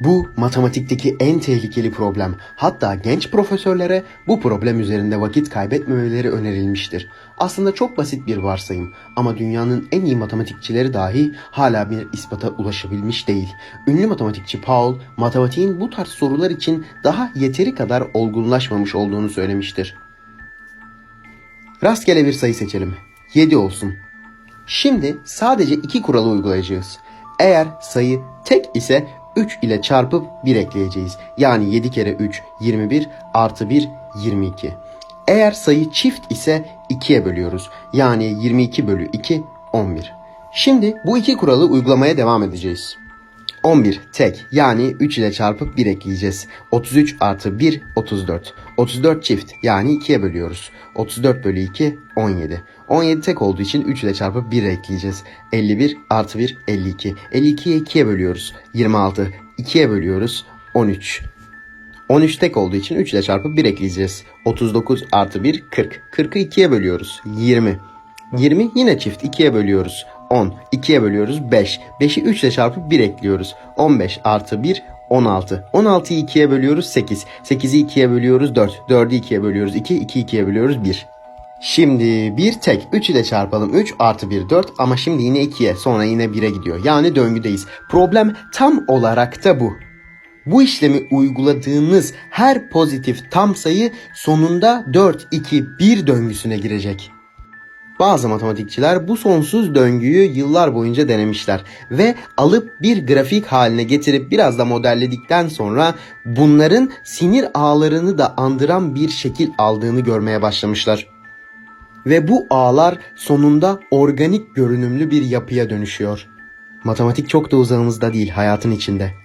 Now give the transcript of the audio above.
Bu matematikteki en tehlikeli problem. Hatta genç profesörlere bu problem üzerinde vakit kaybetmemeleri önerilmiştir. Aslında çok basit bir varsayım ama dünyanın en iyi matematikçileri dahi hala bir ispata ulaşabilmiş değil. Ünlü matematikçi Paul, matematiğin bu tarz sorular için daha yeteri kadar olgunlaşmamış olduğunu söylemiştir. Rastgele bir sayı seçelim. 7 olsun. Şimdi sadece iki kuralı uygulayacağız. Eğer sayı tek ise 3 ile çarpıp 1 ekleyeceğiz. Yani 7 kere 3 21 artı 1 22. Eğer sayı çift ise 2'ye bölüyoruz. Yani 22 bölü 2 11. Şimdi bu iki kuralı uygulamaya devam edeceğiz. 11 tek yani 3 ile çarpıp 1 ekleyeceğiz. 33 artı 1 34. 34 çift yani 2'ye bölüyoruz. 34 bölü 2 17. 17 tek olduğu için 3 ile çarpıp 1 ekleyeceğiz. 51 artı 1 52. 52'yi 2'ye bölüyoruz. 26. 2'ye bölüyoruz. 13. 13 tek olduğu için 3 ile çarpıp 1 ekleyeceğiz. 39 artı 1 40. 40'ı 2'ye bölüyoruz. 20. 20 yine çift 2'ye bölüyoruz. 10. 2'ye bölüyoruz 5. 5'i 3 ile çarpıp 1 ekliyoruz. 15 artı 1 16. 16'yı 2'ye bölüyoruz 8. 8'i 2'ye bölüyoruz 4. 4'ü 2'ye bölüyoruz 2. 2'yi 2'ye bölüyoruz 1. Şimdi bir tek 3 ile çarpalım 3 artı 1 4 ama şimdi yine 2'ye sonra yine 1'e gidiyor. Yani döngüdeyiz. Problem tam olarak da bu. Bu işlemi uyguladığınız her pozitif tam sayı sonunda 4 2 1 döngüsüne girecek. Bazı matematikçiler bu sonsuz döngüyü yıllar boyunca denemişler ve alıp bir grafik haline getirip biraz da modelledikten sonra bunların sinir ağlarını da andıran bir şekil aldığını görmeye başlamışlar. Ve bu ağlar sonunda organik görünümlü bir yapıya dönüşüyor. Matematik çok da uzağımızda değil, hayatın içinde.